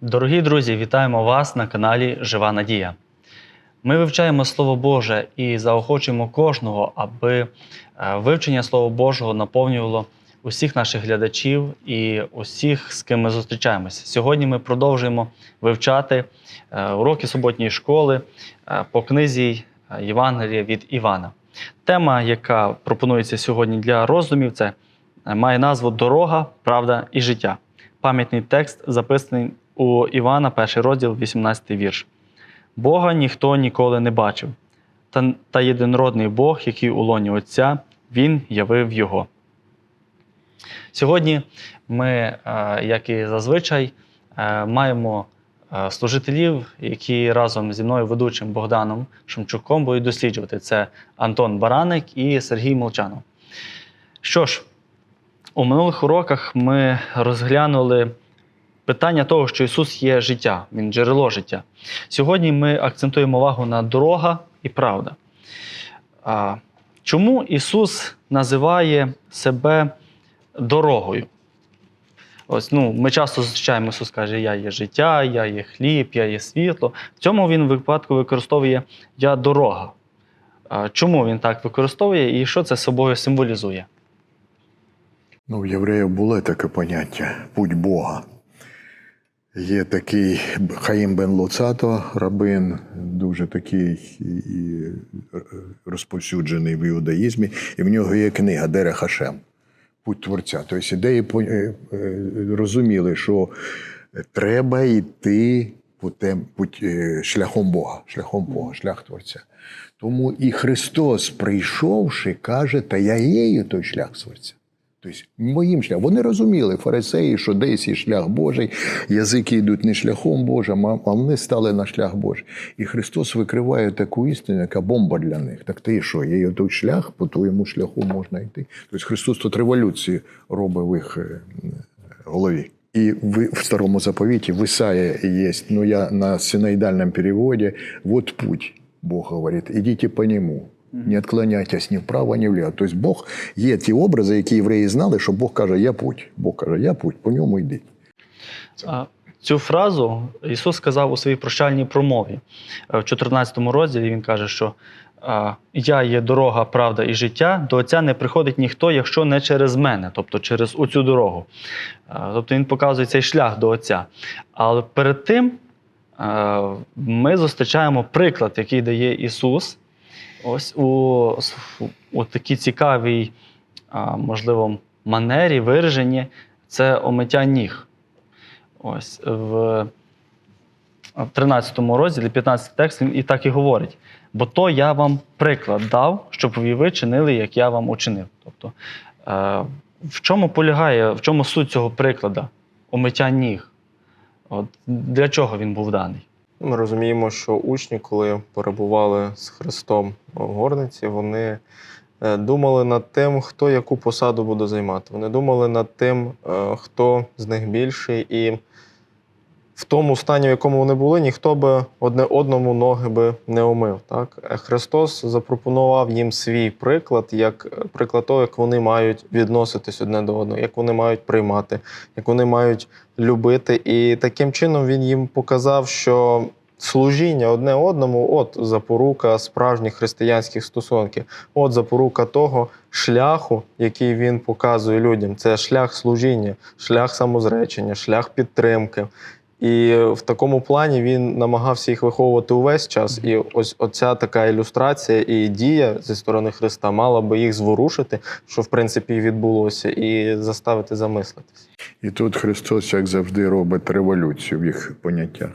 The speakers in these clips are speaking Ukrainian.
Дорогі друзі, вітаємо вас на каналі Жива Надія. Ми вивчаємо Слово Боже і заохочуємо кожного, аби е, вивчення Слова Божого наповнювало усіх наших глядачів і усіх, з ким ми зустрічаємося. Сьогодні ми продовжуємо вивчати е, уроки суботньої школи е, по книзі Євангелія від Івана. Тема, яка пропонується сьогодні для роздумів, це е, має назву Дорога, правда і життя. Пам'ятний текст записаний у Івана, перший розділ, 18 вірш. Бога ніхто ніколи не бачив, та, та єдинородний Бог, який у лоні Отця, Він явив Його. Сьогодні ми, е, як і зазвичай, е, маємо служителів, які разом зі мною ведучим Богданом Шумчуком будуть досліджувати. Це Антон Бараник і Сергій Молчанов. Що ж, у минулих уроках ми розглянули питання того, що Ісус є життя, Він джерело життя. Сьогодні ми акцентуємо увагу на дорога і правда. Чому Ісус називає себе дорогою? Ось, ну, Ми часто зустрічаємо, Ісус я є життя, я є хліб, я є світло. В цьому він випадку використовує я дорога. Чому він так використовує і що це собою символізує? Ну, в євреїв було таке поняття путь Бога. Є такий Хаїм бен Луцато, рабин, дуже такий і розповсюджений в іудаїзмі, і в нього є книга Дере Хашем Путь Творця. Тобто ідеї е, е, розуміли, що треба йти путем, путь, е, шляхом Бога, шляхом Бога, шлях Творця. Тому і Христос, прийшовши, каже, та я є той шлях Творця. Тобто моїм шляхом. Вони розуміли, фарисеї, що десь є шлях Божий, язики йдуть не шляхом Божим, а вони стали на шлях Божий. І Христос викриває таку істину, яка бомба для них. Так ти що, є той шлях, по твоєму шляху можна йти. Тобто Христос тут революцію робить в їх е, голові. І в, старому заповіті в Исаии ну я на синоидальном переводе, вот путь, Бог говорит, идите по нему. Не отклоняйтесь ні вправо, ні вліво. Тобто Бог є ті образи, які євреї знали, що Бог каже, я путь. Бог каже, я путь, по ньому йди. А, Цю фразу Ісус сказав у своїй прощальній промові. Е, В 14 розділі Він каже, що я є дорога, правда і життя, до Отця не приходить ніхто, якщо не через мене, тобто через оцю дорогу. Тобто Він показує цей шлях до Отця. Але перед тим е, ми зустрічаємо приклад, який дає Ісус. Ось у, у такій цікавій, можливо, манері, вираженні це омиття ніг. Ось в 13 розділі, 15 текст, він і так і говорить. Бо то я вам приклад дав, щоб і ви чинили, як я вам учинив. Тобто, е, в чому полягає, в чому суть цього прикладу? Омиття ніг? От, для чого він був даний? Ми розуміємо, що учні, коли перебували з Христом в горниці, вони е, думали над тим, хто яку посаду буде займати. Вони думали над тим, е, хто з них більший, і в тому стані, в якому вони були, ніхто би одне одному ноги би не омив. Так? Е, Христос запропонував їм свій приклад, як е, приклад того, як вони мають відноситись одне до одного, як вони мають приймати, як вони мають любити. І таким чином він їм показав, що служіння одне одному от запорука справжніх християнських стосунків, от запорука того шляху, який він показує людям. Це шлях служіння, шлях самозречення, шлях підтримки. І в такому плані він намагався їх виховувати увесь час. І ось оця така ілюстрація і дія зі сторони Христа мала би їх зворушити, що в принципі відбулося, і заставити замислитись. І тут Христос, як завжди, робить революцію в їх поняттях.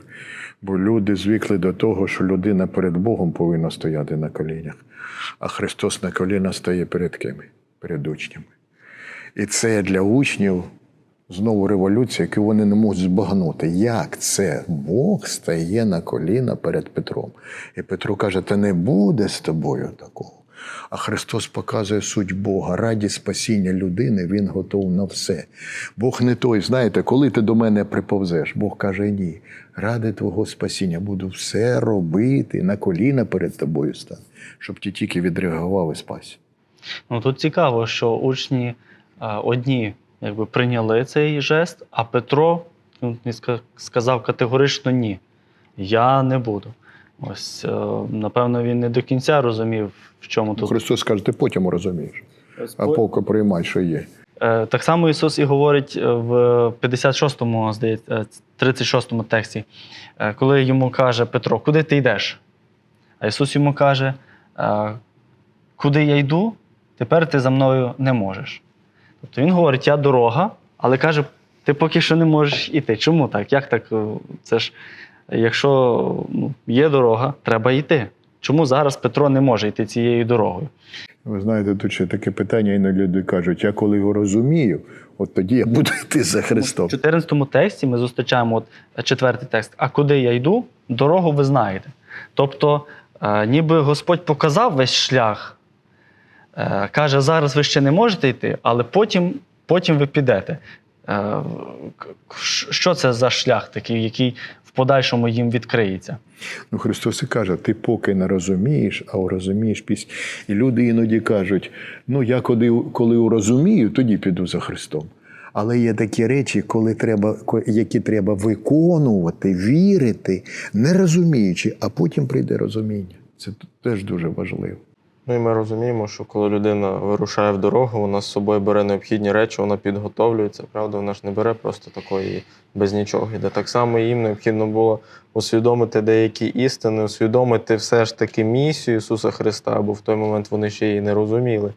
Бо люди звикли до того, що людина перед Богом повинна стояти на колінях, а Христос на коліна стає перед ким? Перед учнями. І це для учнів знову революція, яку вони не можуть збагнути. Як це Бог стає на коліна перед Петром? І Петро каже: Та не буде з тобою такого. А Христос показує суть Бога. Раді спасіння людини Він готов на все. Бог не той, знаєте, коли ти до мене приповзеш, Бог каже: ні. Ради Твого спасіння буду все робити, на коліна перед тобою стане, щоб ти тільки відреагував і спасся. Ну тут цікаво, що учні одні якби, прийняли цей жест, а Петро ну, сказав категорично ні. Я не буду. Ось, е, напевно, він не до кінця розумів, в чому тут. Христос каже, ти потім розумієш, а поки приймай, що є. Е, Так само Ісус і говорить е, в 56-му, здається, е, 36-му тексті, коли йому каже Петро, куди ти йдеш? А Ісус йому каже, куди я йду, тепер ти за мною не можеш. Тобто Він говорить, я дорога, але каже, ти поки що не можеш іти. Чому так? Як так? Е, Це ж, якщо ну, є дорога, треба йти. Чому зараз Петро не може йти цією дорогою? Ви знаєте, тут ще таке питання, іноді люди кажуть, я коли його розумію, от тоді я буду йти за Христом. В 14 тексті ми зустрічаємо от четвертий текст. А куди я йду, дорогу ви знаєте. Тобто, е, ніби Господь показав весь шлях, е, каже, зараз ви ще не можете йти, але потім, потім ви підете. Е, Що це за шлях такий, який в подальшому їм відкриється? Ну, Христос і каже, ти поки не розумієш, а розумієш після. І люди іноді кажуть: ну, я коли, коли урозумію, тоді піду за Христом. Але є такі речі, коли треба, які треба виконувати, вірити, не розуміючи, а потім прийде розуміння. Це теж дуже важливо. Ну і ми розуміємо, що коли людина вирушає в дорогу, вона з собою бере необхідні речі, вона підготовлюється. Правда, вона ж не бере просто такої без нічого. Іде так само їм необхідно було усвідомити деякі істини, усвідомити все ж таки місію Ісуса Христа, бо в той момент вони ще її не розуміли.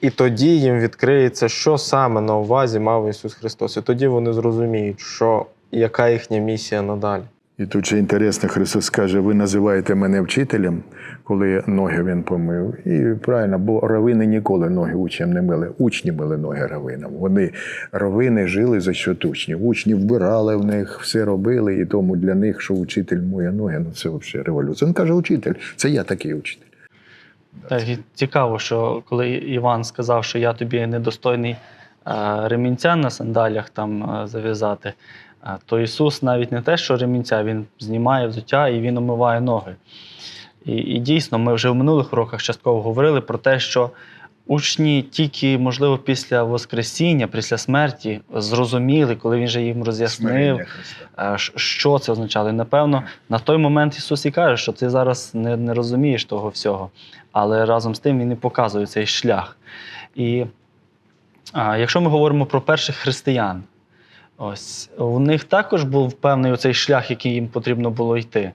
І тоді їм відкриється, що саме на увазі мав Ісус Христос. І тоді вони зрозуміють, що яка їхня місія надалі. І тут ще інтересно, Христос каже, ви називаєте мене вчителем, коли ноги він помив. І правильно, бо равини ніколи ноги учням не мили. Учні мили ноги равинам. Вони равини жили за счет учнів. Учні вбирали в них, все робили, і тому для них, що учитель моє ноги, ну це взагалі революція. Він каже, учитель, це я такий учитель. Так, цікаво, що коли Іван сказав, що я тобі недостойний ремінця на сандалях там е, зав'язати, е, то Ісус навіть не те, що ремінця, Він знімає взуття і Він омиває ноги. І, і дійсно, ми вже в минулих уроках частково говорили про те, що учні тільки, можливо, після Воскресіння, після смерті зрозуміли, коли він же їм роз'яснив, Е, що це означало. І напевно, на той момент Ісус і каже, що ти зараз не, не розумієш того всього, але разом з тим Він і показує цей шлях. І а, якщо ми говоримо про перших християн, ось у них також був певний оцей шлях, який їм потрібно було йти.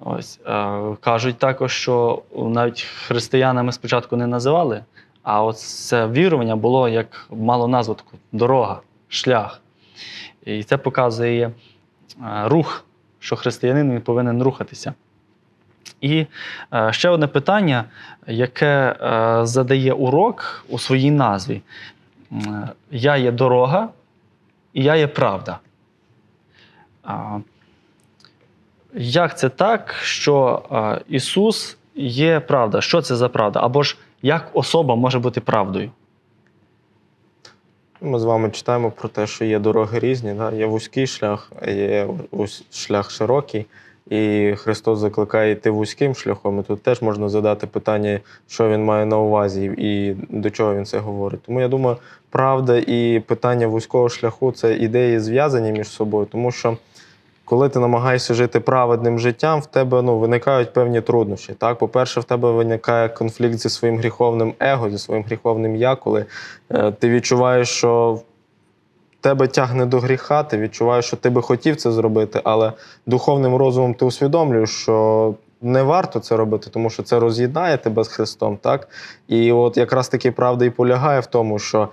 Ось, е, кажуть також, що навіть християнами спочатку не називали, а от це вірування було як мало назву таку дорога, шлях. І це показує е, рух, що християнин повинен рухатися. І е, ще одне питання, яке е, задає урок у своїй назві: Я є дорога і я є правда. Як це так, що е, Ісус є правда? Що це за правда? Або ж як особа може бути правдою? Ми з вами читаємо про те, що є дороги різні, да? є вузький шлях, є шлях широкий. І Христос закликає йти вузьким шляхом. І тут теж можна задати питання, що він має на увазі і до чого він це говорить. Тому я думаю, правда і питання вузького шляху це ідеї зв'язані між собою, тому що коли ти намагаєшся жити праведним життям, в тебе ну, виникають певні труднощі. Так? По-перше, в тебе виникає конфлікт зі своїм гріховним его, зі своїм гріховним я, коли е, ти відчуваєш, що тебе тягне до гріха, ти відчуваєш, що ти би хотів це зробити, але духовним розумом ти усвідомлюєш, що не варто це робити, тому що це роз'єднає тебе з Христом. Так? І от якраз таки правда і полягає в тому, що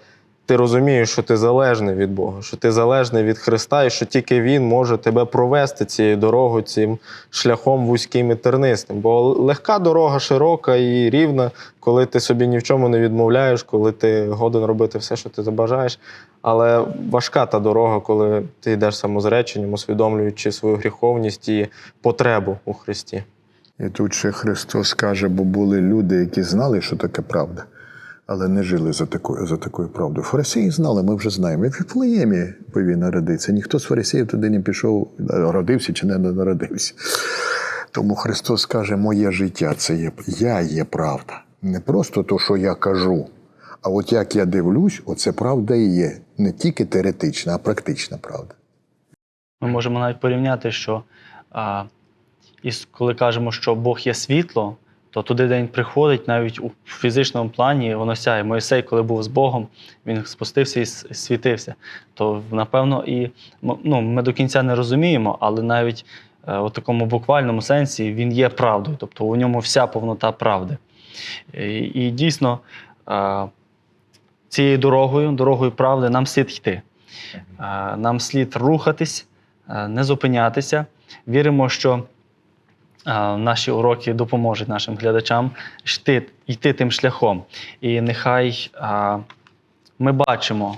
ти розумієш, що ти залежний від Бога, що ти залежний від Христа, і що тільки Він може тебе провести цією дорогою, цим шляхом вузьким і тернистим. Бо легка дорога, широка і рівна, коли ти собі ні в чому не відмовляєш, коли ти годен робити все, що ти забажаєш. Але важка та дорога, коли ти йдеш самозреченням, усвідомлюючи свою гріховність і потребу у Христі. І тут ще Христос каже, бо були люди, які знали, що таке правда, але не жили за такою, за такою правдою. Фарисеї знали, ми вже знаємо. Як в Вифлеємі повинен народитися. Ніхто з фарисеїв туди не пішов, родився чи не народився. Тому Христос каже, моє життя це є, я є правда. Не просто то, що я кажу, а от як я дивлюсь, оце правда і є. Не тільки теоретична, а практична правда. Ми можемо навіть порівняти, що а, із, коли кажемо, що Бог є світло, то туди, де він приходить, навіть у фізичному плані воно сяє. Мойсей, коли був з Богом, він спустився і світився. То, напевно, і ну, ми до кінця не розуміємо, але навіть е, у такому буквальному сенсі він є правдою, тобто у ньому вся повнота правди. І, і дійсно, е, цією дорогою, дорогою правди, нам слід йти. Е, Нам слід рухатись, е, не зупинятися. Віримо, що е, наші уроки допоможуть нашим глядачам йти, йти тим шляхом. І нехай ми бачимо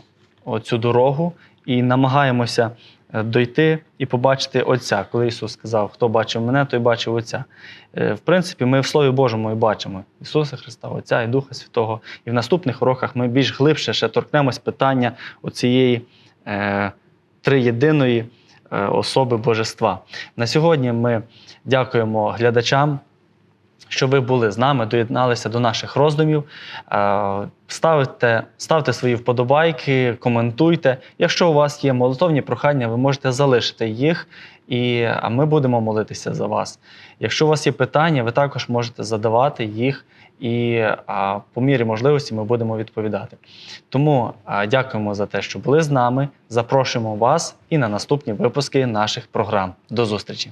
цю дорогу і намагаємося е, дойти і побачити Отця. Коли Ісус сказав, хто бачив мене, той бачив Отця. Е, В принципі, ми в Слові Божому і бачимо Ісуса Христа, Отця і Духа Святого. І в наступних уроках ми більш глибше ще торкнемось питання оцієї е, триєдиної особи Божества. На сьогодні ми дякуємо глядачам. Що ви були з нами, доєдналися до наших роздумів. Е, Ставте, ставте свої вподобайки, коментуйте. Якщо у вас є молитовні прохання, ви можете залишити їх, і, ми будемо молитися за вас. Якщо у вас є питання, ви також можете задавати їх, і а, по мірі можливості ми будемо відповідати. Тому а, дякуємо за те, що були з нами. Запрошуємо вас і на наступні випуски наших програм. До зустрічі!